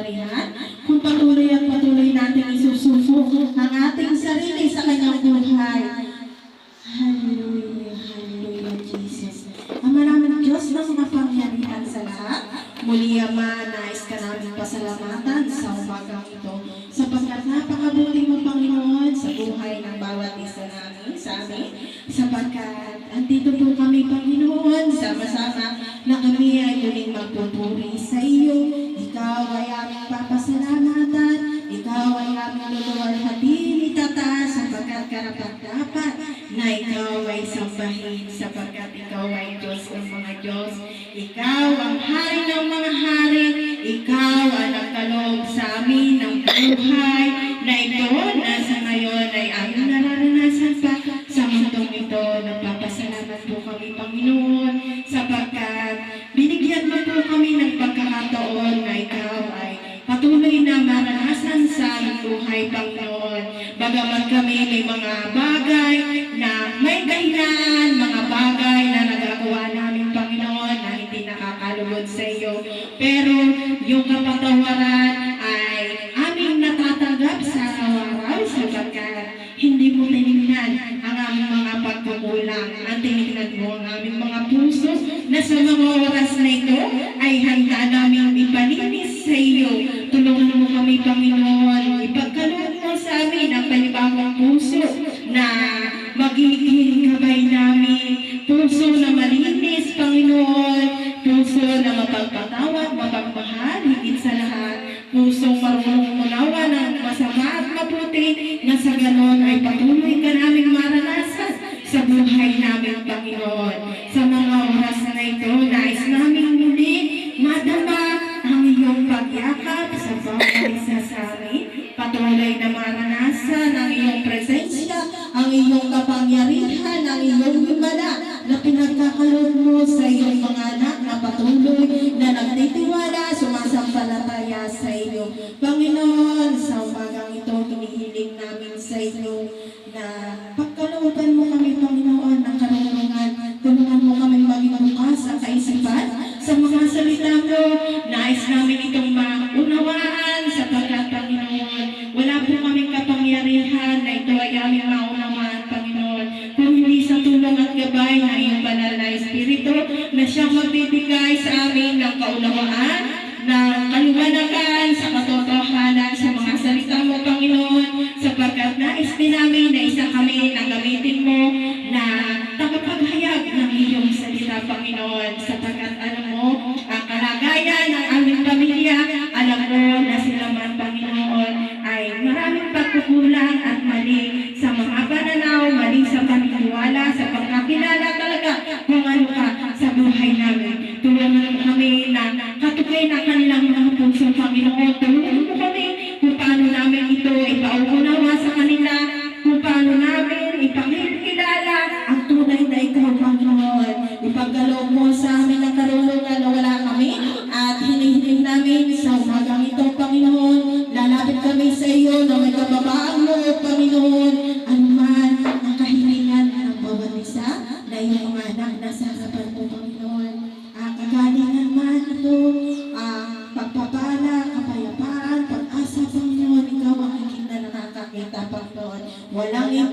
kapangyarihan kung patuloy at patuloy natin isusuko ang ating sarili sa kanyang buhay. Hallelujah, hallelujah, Jesus. Ang maraming Diyos ng mapangyarihan sa lahat. Muli, Ama, nais ka namin pasalamatan sa umagang ito sapagkat napakabuti mo, Panginoon, sa buhay ng bawat isa namin, sa amin, sapagkat andito po kami, Panginoon, sama-sama karapat-dapat na ikaw ay sambahin sapagkat ikaw ay Diyos ng mga Diyos. Ikaw ang hari ng mga hari. Ikaw ang nagkaloob sa amin ng buhay na ito na sa ngayon ay aming nararanasan pa sa mundong ito. Nagpapasalamat po kami, Panginoon, sapagkat binigyan mo po kami ng pagkakataon na ikaw ay patuloy na maranasan sa buhay, Panginoon. Bagaman kami may mga bagay na may dahilan, mga bagay na nagagawa namin, Panginoon, na hindi nakakalugod sa iyo. Pero yung kapatawaran ay aming natatanggap sa araw-araw sapagkat hindi mo tinignan ang aming mga pagkukulang. Ang tinignan mo ang aming mga puso na sa mga oras na ito ay handa namin ipalinis sa iyo. Tulungan mo kami, Panginoon. Mapagpatawad, mapagmahal, higit sa lahat. Pusong marunong umunawa ng masama at mabuti na sa ganon ay patuloy ka namin maranasan sa buhay namin, Panginoon. Sa mga oras na ito, nais namin muli madama ang iyong pagyakap sa bawat isa sa amin. Patuloy na maranasan ang iyong presensya, ang iyong kapangyarihan, ang iyong himala na pinagkakaloob mo sa iyong mga anak na patuloy Santi, tú harás gabay na iyong banal na Espiritu na siyang magbibigay sa amin ng kaunawaan, ng kaliwanagan sa katotohanan sa paniniwala, sa pagkakilala talaga kung ano ka sa buhay namin. Tulungan kami na katukay na kanilang mga puso,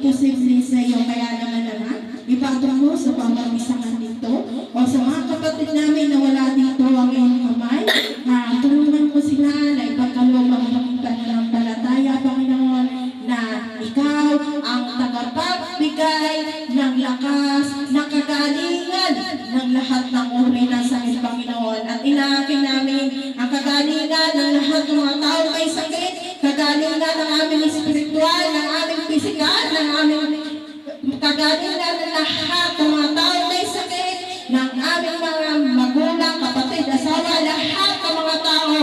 Imposible sa iyo, kaya naman naman, ipatong mo sa bawat isang dito, o sa mga kapatid namin na wala dito ang iyong kamay, na tulungan mo sila na ipagkaloob ang pananampalataya, Panginoon, na ikaw ang tagapagbigay ng lakas, ng kagalingan ng lahat ng uri ng sakit, Panginoon. At inaakin namin ang kagalingan ng lahat ng mga tao may sakit, kagalingan ng aming espiritual, ng aming pisikal, ng aming kagalingan ng lahat ng mga tao may sakit, ng aming mga magulang, kapatid, asawa, lahat ng mga tao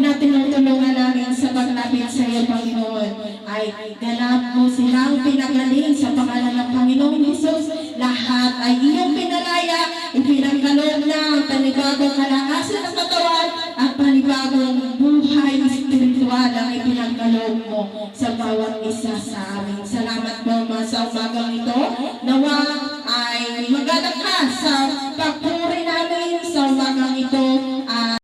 na tinutulungan namin sa paglapit sa iyo, Panginoon, ay ganap mo silang pinagaling sa pangalan ng Panginoong Jesus. Lahat ay iyong pinalaya, ipinagkaloob na ang panibagong kalakasan ng katawan at panibagong buhay espiritual ang ipinagkaloob mo sa bawat isa sa amin. Salamat mga sasagang ito, nawa